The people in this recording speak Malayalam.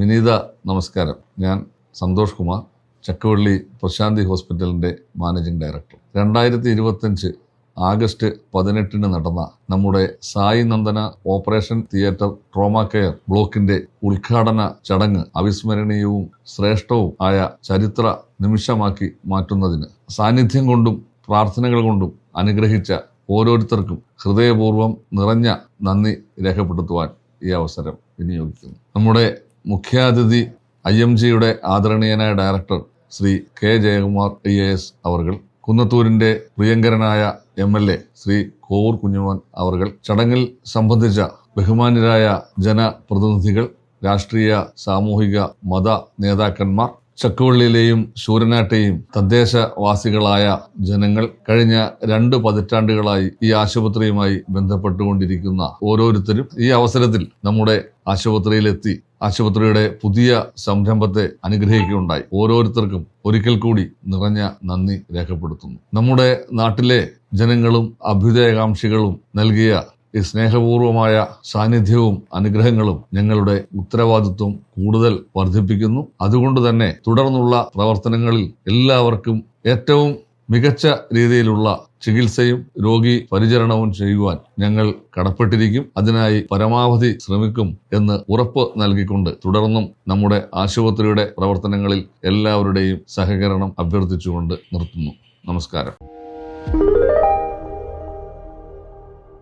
വിനീത നമസ്കാരം. ഞാൻ സന്തോഷ് കുമാർ ചക്കവള്ളി പ്രശാന്തി ഹോസ്പിറ്റലിന്റെ മാനേജിംഗ് ഡയറക്ടർ. രണ്ടായിരത്തി ഇരുപത്തഞ്ച് ആഗസ്റ്റ് പതിനെട്ടിന് നടന്ന നമ്മുടെ Sai Nandana operation theatre trauma care ബ്ലോക്കിന്റെ ഉദ്ഘാടന ചടങ്ങ് അവിസ്മരണീയവും ശ്രേഷ്ഠവും ആയ ചരിത്ര നിമിഷമാക്കി മാറ്റുന്നതിന് സാന്നിധ്യം കൊണ്ടും പ്രാർത്ഥനകൾ കൊണ്ടും അനുഗ്രഹിച്ച ഓരോരുത്തർക്കും ഹൃദയപൂർവം നിറഞ്ഞ നന്ദി രേഖപ്പെടുത്തുവാൻ ഈ അവസരം വിനിയോഗിക്കുന്നു. നമ്മുടെ മുഖ്യാതിഥി ഐ എം ജിയുടെ ആദരണീയനായ director Shri K Jayakumar I A S അവർകൾ കുന്നത്തൂരിന്റെ പ്രിയങ്കരനായ M L A Shri Kovoor Kunjumon അവർകൾ ചടങ്ങിൽ സംബന്ധിച്ച ബഹുമാന്യരായ ജനപ്രതിനിധികൾ രാഷ്ട്രീയ സാമൂഹിക മത നേതാക്കന്മാർ ചക്കുവള്ളിയിലെയും ശൂരനാട്ടെയും തദ്ദേശവാസികളായ ജനങ്ങൾ കഴിഞ്ഞ രണ്ട് പതിറ്റാണ്ടുകളായി ഈ ആശുപത്രിയുമായി ബന്ധപ്പെട്ടുകൊണ്ടിരിക്കുന്ന ഓരോരുത്തരും ഈ അവസരത്തിൽ നമ്മുടെ ആശുപത്രിയിലെത്തി ആശുപത്രിയുടെ പുതിയ സംരംഭത്തെ അനുഗ്രഹിക്കുകയുണ്ടായി. ഓരോരുത്തർക്കും ഒരിക്കൽ കൂടി നിറഞ്ഞ നന്ദി രേഖപ്പെടുത്തുന്നു. നമ്മുടെ നാട്ടിലെ ജനങ്ങളും അഭ്യുദയകാംക്ഷികളും നൽകിയ ഈ സ്നേഹപൂർവമായ സാന്നിധ്യവും അനുഗ്രഹങ്ങളും ഞങ്ങളുടെ ഉത്തരവാദിത്വം കൂടുതൽ വർദ്ധിപ്പിക്കുന്നു. അതുകൊണ്ട് തന്നെ തുടർന്നുള്ള പ്രവർത്തനങ്ങളിൽ എല്ലാവർക്കും ഏറ്റവും മികച്ച രീതിയിലുള്ള ചികിത്സയും രോഗി പരിചരണവും ചെയ്യുവാൻ ഞങ്ങൾ കടപ്പെട്ടിരിക്കും. അതിനായി പരമാവധി ശ്രമിക്കും എന്ന് ഉറപ്പ് നൽകിക്കൊണ്ട് തുടർന്നും നമ്മുടെ ആശുപത്രിയുടെ പ്രവർത്തനങ്ങളിൽ എല്ലാവരുടെയും സഹകരണം അഭ്യർത്ഥിച്ചുകൊണ്ട് നിർത്തുന്നു. നമസ്കാരം.